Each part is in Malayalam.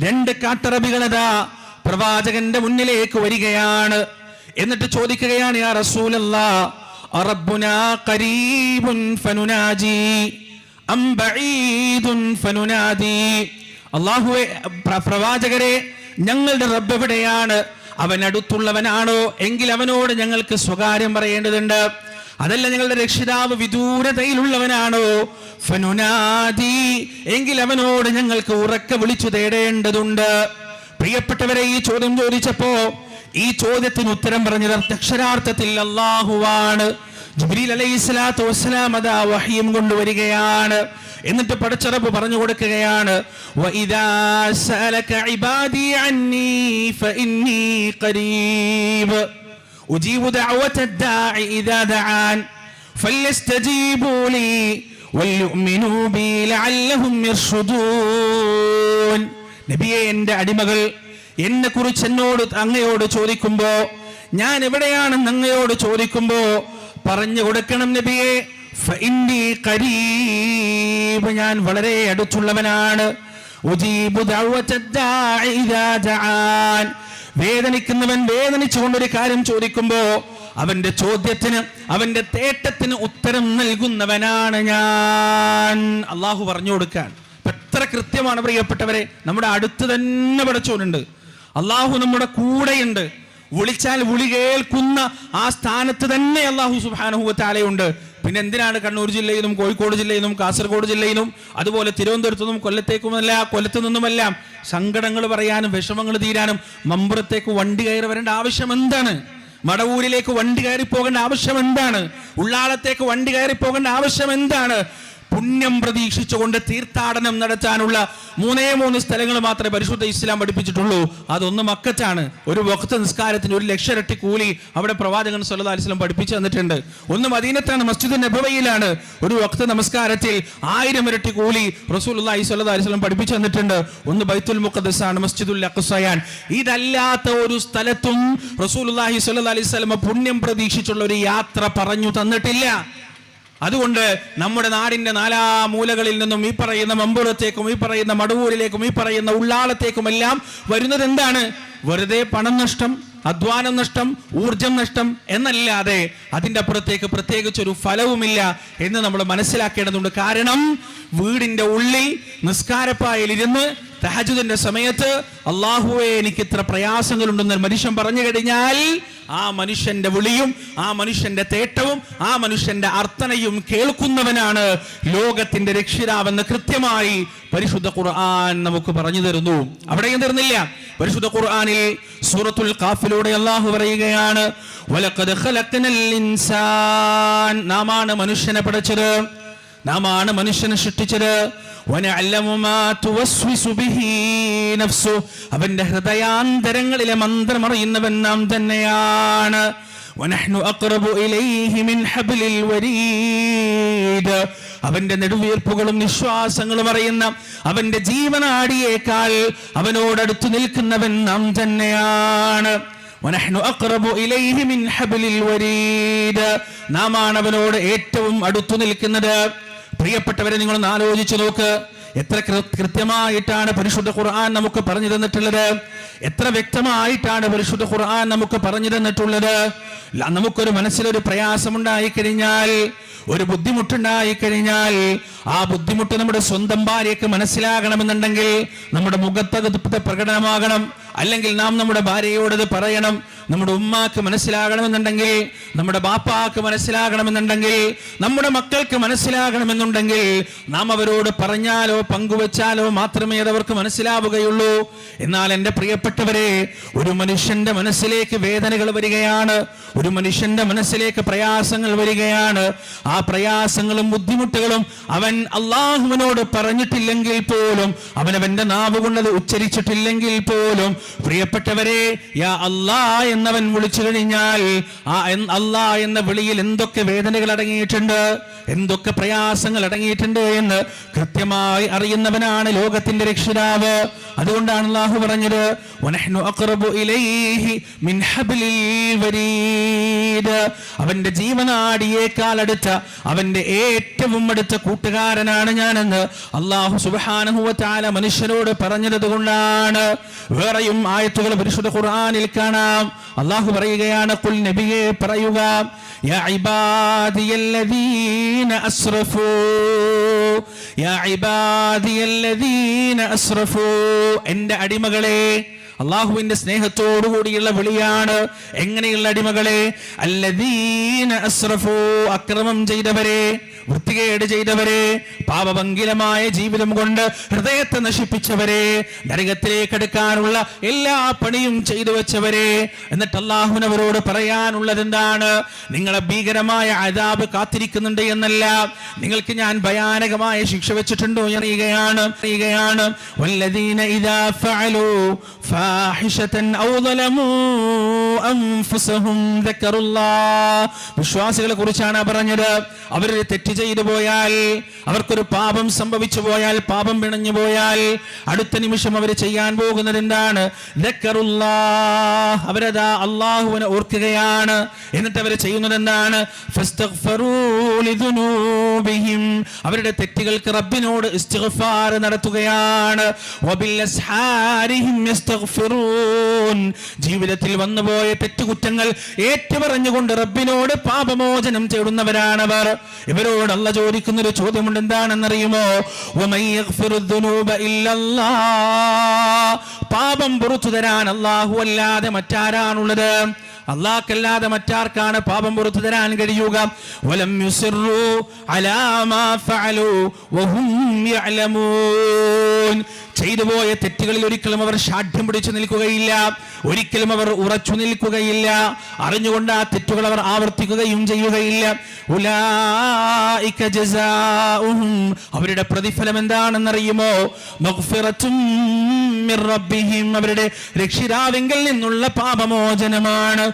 രണ്ട് കാട്ടറബികളതാ പ്രവാചകന്റെ മുന്നിലേക്ക് വരികയാണ്. എന്നിട്ട് ചോദിക്കുകയാണ് യാ റസൂലല്ലാ അം അല്ലാഹുവേ പ്ര- പ്രവാചകരെ ഞങ്ങളുടെ റബ്ബ് എവിടെയാണ്? അവൻ അടുത്തുള്ളവനാണോ എങ്കിൽ അവനോട് ഞങ്ങൾക്ക് സ്വകാര്യം പറയേണ്ടതുണ്ട്. അതല്ല ഞങ്ങളുടെ രക്ഷിതാവ് വിദൂരതയിലുള്ളവനാണോ? ഫനുനാദി എങ്കിൽ അവനോട് ഞങ്ങൾക്ക് ഉറക്കെ വിളിച്ചു തേടേണ്ടതുണ്ട്. പ്രിയപ്പെട്ടവരെ ഈ ചോദ്യം ചോദിച്ചപ്പോ ഈ ചോദ്യത്തിന് ഉത്തരം പറഞ്ഞത് അക്ഷരാർത്ഥത്തിൽ അള്ളാഹുവാണ് ജിബ്രീൽ അലൈഹി സ്വലാത്തു വസ്സലാം അതാ വഹിയും കൊണ്ടുവരികയാണ്. എന്നിട്ട് പടച്ചറപ്പ് പറഞ്ഞു കൊടുക്കുകയാണ് ഇബാദി അന്നി ഫഇന്നി ഖരീബ്. ഉജീബു ദഅവത ദാഇ ഇദാ ദആൻ فليستجيبوا لي وليؤمنوا بي لعلهم يرشدون നബിയെ എൻ്റെ അടിമകൾ എന്നെ കുറിച്ച് എന്നോട് അങ്ങയോട് ചോദിക്കുമ്പോ ഞാൻ എവിടെയാണെന്ന് അങ്ങയോട് ചോദിക്കുമ്പോ പറഞ്ഞു കൊടുക്കണം നബിയെ ഫഇന്നി ഖരീബ് ഞാൻ വളരെ അടുത്തുള്ളവനാണ് ഉജീബു ദഅവത ദാഇ ഇദാ ദആൻ വേദനിക്കുന്നവൻ വേദനിച്ചുകൊണ്ടൊരു കാര്യം ചോദിക്കുമ്പോ അവന്റെ ചോദ്യത്തിന് അവന്റെ തേട്ടത്തിന് ഉത്തരം നൽകുന്നവനാണ് ഞാൻ. അള്ളാഹു പറഞ്ഞു കൊടുക്കാൻ. എത്ര കൃത്യമാണ് പ്രിയപ്പെട്ടവരെ നമ്മുടെ അടുത്ത് തന്നെ പടച്ചോനുണ്ട്. അള്ളാഹു നമ്മുടെ കൂടെയുണ്ട്. വിളിച്ചാൽ വിളി കേൾക്കുന്ന ആ സ്ഥാനത്ത് തന്നെ അള്ളാഹു സുബാനുഭവത്താലയുണ്ട് പിന്നെ എന്തിനാണ് കണ്ണൂർ ജില്ലയിലും കോഴിക്കോട് ജില്ലയിലും കാസർഗോഡ് ജില്ലയിലും അതുപോലെ തിരുവനന്തപുരത്തു നിന്നും കൊല്ലത്തേക്കുമല്ല കൊല്ലത്തു നിന്നുമെല്ലാം സങ്കടങ്ങൾ പറയാനും വിഷമങ്ങൾ തീരാനും മമ്പുറത്തേക്ക് വണ്ടി കയറി വരേണ്ട ആവശ്യം എന്താണ്? മടവൂരിലേക്ക് വണ്ടി കയറി പോകേണ്ട ആവശ്യം എന്താണ്? ഉള്ളാളത്തേക്ക് വണ്ടി കയറി പോകേണ്ട ആവശ്യം എന്താണ്? പുണ്യം പ്രതീക്ഷിച്ചുകൊണ്ട് തീർത്ഥാടനം നടത്താനുള്ള മൂന്നേ മൂന്ന് സ്ഥലങ്ങൾ മാത്രമേ പരിശുദ്ധ ഇസ്ലാം പഠിപ്പിച്ചിട്ടുള്ളൂ. അതൊന്ന് മക്കത്താണ് ഒരു വക്ത നിസ്കാരത്തിന് ഒരു ലക്ഷരട്ടി കൂലി അവിടെ പ്രവാചകൻ സല്ലല്ലാഹു അലൈഹി വസല്ലം പഠിപ്പിച്ചു തന്നിട്ടുണ്ട്. ഒന്ന് മദീനത്താണ് മസ്ജിദ് നബവയിലാണ്. ഒരു വക്ത നമസ്കാരത്തിൽ ആയിരം ഇരട്ടി കൂലി റസൂലുള്ളാഹി സല്ലാ അലൈഹി വസല്ലം പഠിപ്പിച്ചു തന്നിട്ടുണ്ട്. ഒന്ന് ബൈത്തുൽ മുഖദ്ദസ് ആണ് മസ്ജിദുൽ അഖ്സയാൻ ഇതല്ലാത്ത ഒരു സ്ഥലത്തും റസൂലുള്ളാഹി സ്വല്ലല്ലാഹു അലൈഹി വസല്ലം പുണ്യം പ്രതീക്ഷിച്ചുള്ള ഒരു യാത്ര പറഞ്ഞു തന്നിട്ടില്ല. അതുകൊണ്ട് നമ്മുടെ നാടിന്റെ നാലാ മൂലകളിൽ നിന്നും ഈ പറയുന്ന മമ്പുറത്തേക്കും ഈ പറയുന്ന മടവൂരിലേക്കും ഈ പറയുന്ന ഉള്ളാളത്തേക്കും എല്ലാം വരുന്നത് എന്താണ്? വെറുതെ പണം നഷ്ടം അധ്വാനം നഷ്ടം ഊർജം നഷ്ടം എന്നല്ലാതെ അതിന്റെ അപ്പുറത്തേക്ക് പ്രത്യേകിച്ച് ഒരു ഫലവുമില്ല എന്ന് നമ്മൾ മനസ്സിലാക്കേണ്ടതുണ്ട്. കാരണം വീടിന്റെ ഉള്ളിൽ നിസ്കാരപ്പായിൽ ഇരുന്ന് തഹജുദിന്റെ സമയത്ത് അള്ളാഹുവെ എനിക്ക് ഇത്ര പ്രയാസങ്ങളുണ്ടെന്ന് മനുഷ്യൻ പറഞ്ഞു കഴിഞ്ഞാൽ ആ മനുഷ്യന്റെ വിളിയും ആ മനുഷ്യന്റെ തേട്ടവും ആ മനുഷ്യന്റെ അർത്ഥനയും കേൾക്കുന്നവനാണ് ലോകത്തിന്റെ രക്ഷിതാവെന്ന് കൃത്യമായി പരിശുദ്ധ ഖുർആൻ നമുക്ക് പറഞ്ഞു തരുന്നു. അവിടെയും തരുന്നില്ല? പരിശുദ്ധ ഖുർആനിൽ സൂറത്തുൽ കാഫിലൂടെ അള്ളാഹു പറയുകയാണ് നാമാണ് മനുഷ്യനെ പഠിച്ചത് നാമാണ് മനുഷ്യനെ സൃഷ്ടിച്ചത്. അവന്റെ ഹൃദയാന്തരങ്ങളിലെ മന്ത്രം അറിയുന്നവൻ നാം തന്നെയാണ്. അവന്റെ നെടുവീർപ്പുകളും നിശ്വാസങ്ങളും അറിയുന്ന അവന്റെ ജീവനാടിയേക്കാൾ അവനോടടുത്തു നിൽക്കുന്നവൻ നാം തന്നെയാണ്. വനഹ്നു ആണ് അവനോട് ഏറ്റവും അടുത്തു നിൽക്കുന്നത്. പ്രിയപ്പെട്ടവരെ നിങ്ങളൊന്ന് ആലോചിച്ച് നോക്ക്. എത്ര കൃത്യമായിട്ടാണ് പരിശുദ്ധ ഖുർആൻ നമുക്ക് പറഞ്ഞു തന്നിട്ടുള്ളത്? എത്ര വ്യക്തമായിട്ടാണ് പരിശുദ്ധ ഖുർആൻ നമുക്ക് പറഞ്ഞു തന്നിട്ടുള്ളത്? നമുക്കൊരു മനസ്സിലൊരു പ്രയാസമുണ്ടായി കഴിഞ്ഞാൽ ഒരു ബുദ്ധിമുട്ടുണ്ടായി കഴിഞ്ഞാൽ ആ ബുദ്ധിമുട്ട് നമ്മുടെ സ്വന്തം ഭാര്യയ്ക്ക് മനസ്സിലാകണമെന്നുണ്ടെങ്കിൽ നമ്മുടെ മുഖത്തകത്ത് പ്രകടനമാകണം. അല്ലെങ്കിൽ നാം നമ്മുടെ ഭാര്യയോടത് പറയണം. നമ്മുടെ ഉമ്മാക്ക് മനസ്സിലാകണമെന്നുണ്ടെങ്കിൽ നമ്മുടെ ബാപ്പാക്ക് മനസ്സിലാകണമെന്നുണ്ടെങ്കിൽ നമ്മുടെ മക്കൾക്ക് മനസ്സിലാകണമെന്നുണ്ടെങ്കിൽ നാം അവരോട് പറഞ്ഞാലോ പങ്കുവച്ചാലോ മാത്രമേ അതവർക്ക് മനസ്സിലാവുകയുള്ളൂ. എന്നാൽ എന്റെ പ്രിയപ്പെട്ടവരെ ഒരു മനുഷ്യന്റെ മനസ്സിലേക്ക് വേദനകൾ വരികയാണ്. ഒരു മനുഷ്യന്റെ മനസ്സിലേക്ക് പ്രയാസങ്ങൾ വരികയാണ്. ആ പ്രയാസങ്ങളും ബുദ്ധിമുട്ടുകളും അവൻ അള്ളാഹുവിനോട് പറഞ്ഞിട്ടില്ലെങ്കിൽ പോലും അവൻ അവന്റെ നാവ് കൊണ്ടത് ഉച്ചരിച്ചിട്ടില്ലെങ്കിൽ പോലും പ്രിയപ്പെട്ടവരെ യാ അല്ലാ എന്നവൻ വിളിച്ചു കഴിഞ്ഞാൽ ആ അല്ലാ എന്ന വിളിയിൽ എന്തൊക്കെ വേദനകൾ അടങ്ങിയിട്ടുണ്ട് എന്തൊക്കെ പ്രയാസങ്ങൾ അടങ്ങിയിട്ടുണ്ട് എന്ന് കൃത്യമായി അറിയുന്നവനാണ് ലോകത്തിന്റെ രക്ഷിതാവ് അതുകൊണ്ടാണ് അള്ളാഹു പറഞ്ഞത്. അവന്റെ ജീവനാടിയേക്കാൾ അടുത്ത അവന്റെ ഏറ്റവും അടുത്ത കൂട്ടുകാരനാണ് ഞാനെന്ന് അള്ളാഹു സുബാനുഭവത്താല മനുഷ്യനോട് പറഞ്ഞത് കൊണ്ടാണ് വേറെയും ആയത്തുകൾ പരിശുദ്ധ ഖുർആനിൽ കാണാം. അള്ളാഹു പറയുകയാണ് കുൽ നബിയെ പറയുക ഇബാദിയല്ലദീന അസ്റഫൂ എന്റെ അടിമകളെ അള്ളാഹുവിന്റെ സ്നേഹത്തോടുകൂടിയുള്ള വിളിയാണ് എങ്ങനെയുള്ള അടിമകളെ? അല്ലദീന അസ്റഫു അക്രമം ചെയ്തവരെ വൃത്തികേട് ചെയ്തവരെ പാപഭംഗിലമായ ജീവിതം കൊണ്ട് ഹൃദയത്തെ നശിപ്പിച്ചവരെ നരകത്തിലേക്ക് എടുക്കാനുള്ള എല്ലാ പണിയും ചെയ്തു വെച്ചവരെ. എന്നിട്ട് അള്ളാഹുനവരോട് പറയാനുള്ളത് എന്താണ്? നിങ്ങളെ ഭീകരമായ അതാബ് കാത്തിരിക്കുന്നുണ്ട് എന്നല്ല. നിങ്ങൾക്ക് ഞാൻ ഭയാനകമായ ശിക്ഷ വെച്ചിട്ടുണ്ടോ എന്നറിയുകയാണ് അറിയുകയാണ്. ഇദാ ഫഅലു ഫാഹിഷതൻ ഔ ളലമൂ അൻഫുസഹും ദക്കറുല്ലാഹ് വിശ്വാസികളെ കുറിച്ചാണ് പറഞ്ഞത്. അവർ തെറ്റ് ചെയ്തു പോയാൽ അവർക്കൊരു പാപം സംഭവിച്ചു പോയാൽ പാപം പിണഞ്ഞു പോയാൽ അടുത്ത നിമിഷം അവർ ചെയ്യാൻ പോകുന്നത് എന്താണ്? ദക്കറുല്ലാഹ് അവരതാ അള്ളാഹുവിനെ ഓർക്കുകയാണ്. എന്നിട്ട് അവർ ചെയ്യുന്നത് എന്താണ്? അവരുടെ തെറ്റുകൾക്ക് റബ്ബിനോട് നടത്തുകയാണ്. ജീവിതത്തിൽ വന്നുപോയ തെറ്റുകുറ്റങ്ങൾ ഏറ്റുപറഞ്ഞുകൊണ്ട് റബ്ബിനോട് പാപമോചനം തേടുന്നവരാണവർ. ഇവരോട് അല്ല ചോദിക്കുന്ന ഒരു ചോദ്യമുണ്ട് എന്താണെന്നറിയുമോ. പാപം പുറത്തു തരാൻ അള്ളാഹു അല്ലാതെ മറ്റാരാണുള്ളത്? അള്ളാഹ്ക്കല്ലാതെ മറ്റാർക്കാണ് പാപം പുറത്തു തരാൻ കഴിയുക? വലം യുസിറു അലാ മാ ഫഅലു വഹും യഅലമൂൻ ചെയ്തു പോയ തെറ്റുകളിൽ ഒരിക്കലും അവർ ഷാഠ്യം പിടിച്ചു നിൽക്കുകയില്ല. ഒരിക്കലും അവർ ഉറച്ചു നിൽക്കുകയില്ല. അറിഞ്ഞുകൊണ്ട് ആ തെറ്റുകൾ അവർ ആവർത്തിക്കുകയും ചെയ്യുകയില്ല. അവരുടെ പ്രതിഫലം എന്താണെന്നറിയുമോ? അവരുടെ രക്ഷിതാവിങ്കിൽ നിന്നുള്ള പാപമോചനമാണ്.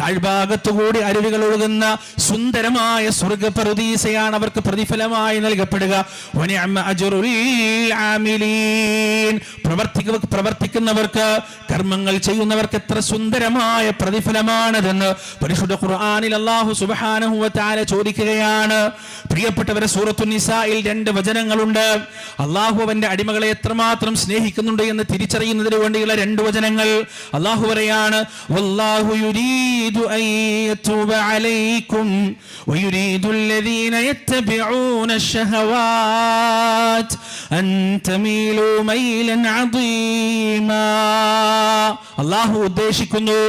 താഴ്ഭാഗത്തുകൂടി അരുവികൾ ഒഴുകുന്ന സുന്ദരമായ സ്വർഗ പ്രതീസയാണ് അവർക്ക് പ്രതിഫലമായി നൽകപ്പെടുക. പ്രവർത്തിക്കുന്നവർക്ക് കർമ്മങ്ങൾ ചെയ്യുന്നവർക്ക് എത്ര സുന്ദരമായ പ്രതിഫലമാണതെന്ന് പരിശുദ്ധ ഖുർആാനിൽ അള്ളാഹു സുബ്ഹാനഹു വ ചോദിക്കുകയാണ്. പ്രിയപ്പെട്ടവരെ സൂറത്തു നിസായിൽ രണ്ട് വചനങ്ങളുണ്ട്. അള്ളാഹു അവന്റെ അടിമകളെ എത്രമാത്രം സ്നേഹിക്കുന്നുണ്ട് എന്ന് തിരിച്ചറിയുന്നതിന് വേണ്ടിയുള്ള രണ്ട് വചനങ്ങൾ. അള്ളാഹു പറയാണ് യതൂബ അലൈക്കും ويريد الذين يتبعون الشهوات أن تميلوا ميلا عظيما അള്ളാഹു ഉദ്ദേശിക്കുന്നു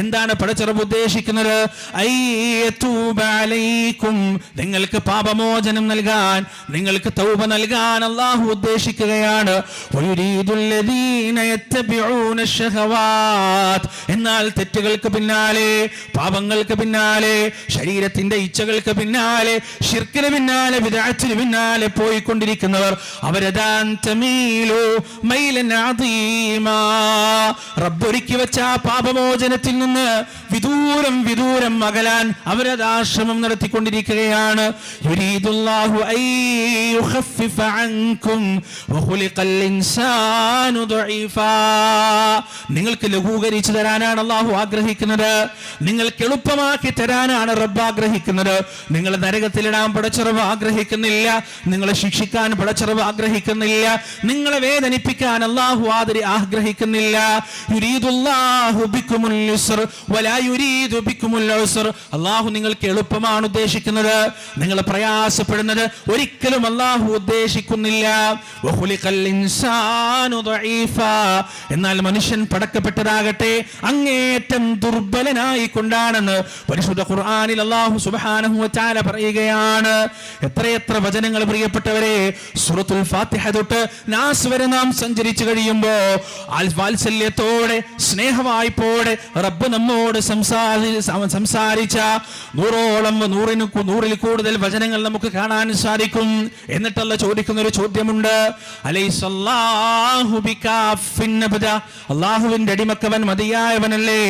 എന്താണ് പടച്ചിറപ്പ് ഉദ്ദേശിക്കുന്നത് അയ്യത്തൂബ അലൈക്കും നിങ്ങൾക്ക് പാപമോചനം നൽകാൻ നിങ്ങൾക്ക് തൗബ നൽകാൻ അള്ളാഹു ഉദ്ദേശിക്കുകയാണ് വയുരീദുല്ലദീന യത്തബിഊന ശഹവാത്ത്. എന്നാൽ തെറ്റുകൾക്ക് പിന്നാലെ പാപങ്ങൾക്ക് പിന്നാലെ ശരീരത്തിന്റെ ഇച്ഛകൾക്ക് പിന്നാലെ ഷിർക്കിന് പിന്നാലെ വിദാച്ചിന് പിന്നാലെ പോയിക്കൊണ്ടിരിക്കുന്നവർ. റബ്ബൊരുക്കി വെച്ച ആ പാപമോചനത്തിൽ നിന്ന് വിദൂരം വിദൂരം അകലാൻ അവരതാശ്രമം നടത്തിക്കൊണ്ടിരിക്കുകയാണ്. നിങ്ങൾക്ക് ലഘൂകരിച്ചു തരാനാണ് അള്ളാഹു ആഗ്രഹിക്കുന്നത് നിങ്ങൾക്ക് എളുപ്പമാക്കി തരാനാണ് റബ്ബ് ആഗ്രഹിക്കുന്നത് നിങ്ങൾ നരകത്തിലിടാൻ പടച്ചറവ് ആഗ്രഹിക്കുന്നില്ല നിങ്ങളെ ശിക്ഷിക്കാൻ പടച്ചറവ് ആഗ്രഹിക്കുന്നില്ല നിങ്ങളെ വേദനിപ്പിക്കാൻ അള്ളാഹു ആദരി ആഗ്രഹിക്കുന്നില്ല. അള്ളാഹു നിങ്ങൾക്ക് എളുപ്പമാണ് ഉദ്ദേശിക്കുന്നത് നിങ്ങൾ പ്രയാസപ്പെടുന്നത് ഒരിക്കലും അള്ളാഹു ഉദ്ദേശിക്കുന്നില്ല. എന്നാൽ മനുഷ്യൻ പടക്കപ്പെട്ടതാകട്ടെ അങ്ങേറ്റം ദുർബലനായി കൊണ്ടാണെന്ന് പരിശുദ്ധ ഖുർആാനിൽ അള്ളാഹു സുബ്ഹാനഹു വതആല പറയുകയാണ്. എത്രയെത്ര വചനങ്ങൾ പ്രിയപ്പെട്ടവരെ സൂറത്തുൽ ഫാത്തിഹ തൊട്ട് നാസ് വരെ നാം സഞ്ചരിച്ചു കഴിയുമ്പോ വാത്സല്യത്തോടെ സ്നേഹവായ്പോടെ റബ്ബ് നമ്മോട് സംസാരി സംസാരിച്ച നൂറോളം നൂറിന് നൂറിൽ കൂടുതൽ വചനങ്ങൾ നമുക്ക് കാണാൻ സാധിക്കും എന്നിട്ടല്ല ചോദിക്കുന്ന ഒരു ചോദ്യമുണ്ട്. അള്ളാഹുവിന്റെ അടിമക്കവൻ മതിയായവനല്ലേ?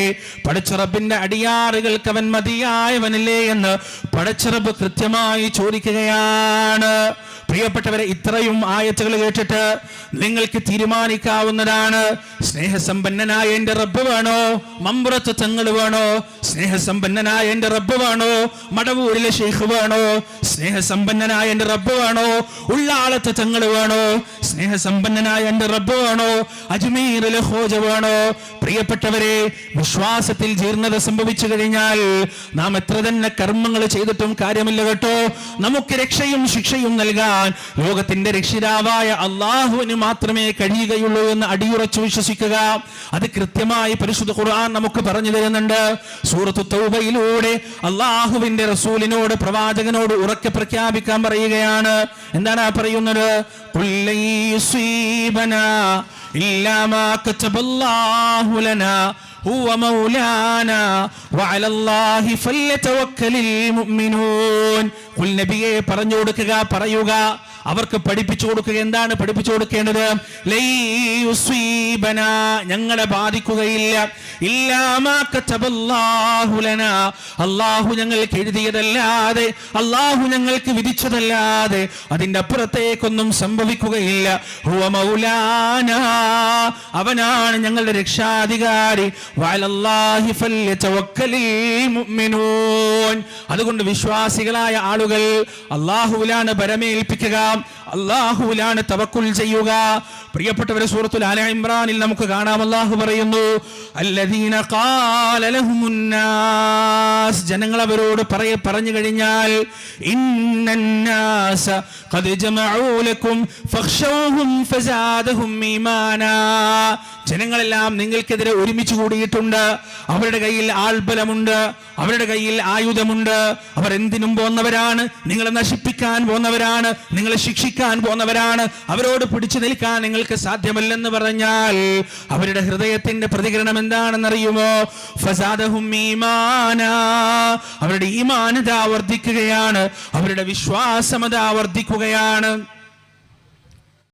പടച്ചറബിന്റെ അടിയാറുകൾക്ക് അവൻ മതിയായവനല്ലേ പടച്ചറബ് കൃത്യമായി ചോദിക്കുകയാണ്. പ്രിയപ്പെട്ടവരെ ഇത്രയും ആയത്തുകൾ കേട്ടിട്ട് നിങ്ങൾക്ക് തീരുമാനിക്കാവുന്നതാണ്. സ്നേഹസമ്പന്നനായ എന്റെ റബ്ബ് വേണോ? മമ്പുറത്ത് തങ്ങൾ വേണോ? സ്നേഹസമ്പന്നനായ എന്റെ റബ്ബ് വേണോ? മടവൂരിലെ ഷെയ്ഖ് വേണോ? സ്നേഹസമ്പന്നനായ എന്റെ റബ്ബ് വേണോ? ഉള്ളാളത്ത് തങ്ങൾ വേണോ? സ്നേഹസമ്പന്നനായ എന്റെ റബ്ബ് വേണോ? അജ്മീറിലെ ഹോജ വേണോ? പ്രിയപ്പെട്ടവരെ വിശ്വാസത്തിൽ ജീർണത സംഭവിച്ചു കഴിഞ്ഞാൽ നാം എത്ര തന്നെ കർമ്മങ്ങൾ ചെയ്തിട്ടും കാര്യമില്ല കേട്ടോ. നമുക്ക് രക്ഷയും ശിക്ഷയും നൽകാൻ ലോകത്തിന്റെ രക്ഷിതാവായ അള്ളാഹുവിന് മാത്രമേ കഴിയുകയുള്ളൂ എന്ന് അടിയുറച്ചു വിശ്വസിക്കുക. അത് കൃത്യമായി പരിശുദ്ധ ഖുർആൻ നമുക്ക് പറഞ്ഞു തരുന്നുണ്ട്. സൂറത്തു തൗബയിലൂടെ അള്ളാഹുവിന്റെ റസൂലിനോട് പ്രവാചകനോട് ഉറക്കെ പ്രഖ്യാപിക്കാൻ പറയുകയാണ്. എന്താണ് പറയുന്നത്? "ഖുൽ ലൻ യുസീബനാ ഇല്ലാ മാ കതബല്ലാഹു ലനാ هو مولانا وعلى الله فليتوكل المؤمنون قل നബിയെ പറഞ്ഞു കൊടുക്കുക പറയുക അവർക്ക് പഠിപ്പിച്ചു കൊടുക്കുക. എന്താണ് പഠിപ്പിച്ചു കൊടുക്കേണ്ടത്? ഞങ്ങളെ ബാധിക്കുകയില്ല. അള്ളാഹു ഞങ്ങൾക്ക് എഴുതിയതല്ലാതെ അള്ളാഹു ഞങ്ങൾക്ക് വിധിച്ചതല്ലാതെ അതിന്റെ അപ്പുറത്തേക്കൊന്നും സംഭവിക്കുകയില്ല. അവനാണ് ഞങ്ങളുടെ രക്ഷാധികാരി. അതുകൊണ്ട് വിശ്വാസികളായ ആളുകൾ അള്ളാഹുവിലാണ് പരമേൽപ്പിക്കുക. வேண்டாம் അള്ളാഹുവിലാണ് തവക്കുൽ ചെയ്യുക. പ്രിയപ്പെട്ടവരെ സൂറത്തുൽ ആല ഇമ്രാനിൽ നമുക്ക് കാണാം. അള്ളാഹു പറയുന്നു അല്ലദീന ജനങ്ങൾ അവരോട് പറയ പറഞ്ഞു കഴിഞ്ഞാൽ ഖദ് ഫസാദഹും ഈമാനാ. ജനങ്ങളെല്ലാം നിങ്ങൾക്കെതിരെ ഒരുമിച്ച് കൂടിയിട്ടുണ്ട്. അവരുടെ കയ്യിൽ ആൾബലമുണ്ട് അവരുടെ കയ്യിൽ ആയുധമുണ്ട്. അവർ എന്തിനും പോന്നവരാണ് നിങ്ങളെ നശിപ്പിക്കാൻ പോന്നവരാണ് നിങ്ങളെ ശിക്ഷിക്കാൻ പോന്നവരാണ് അവരോട് പിടിച്ചു നിൽക്കാൻ നിങ്ങൾക്ക് സാധ്യമല്ലെന്ന് പറഞ്ഞാൽ അവരുടെ ഹൃദയത്തിന്റെ പ്രതികരണം എന്താണെന്നറിയുമോ? അവരുടെ ഈമാനത വർദ്ധിക്കുകയാണ്. അവരുടെ വിശ്വാസമത വർദ്ധിക്കുകയാണ്.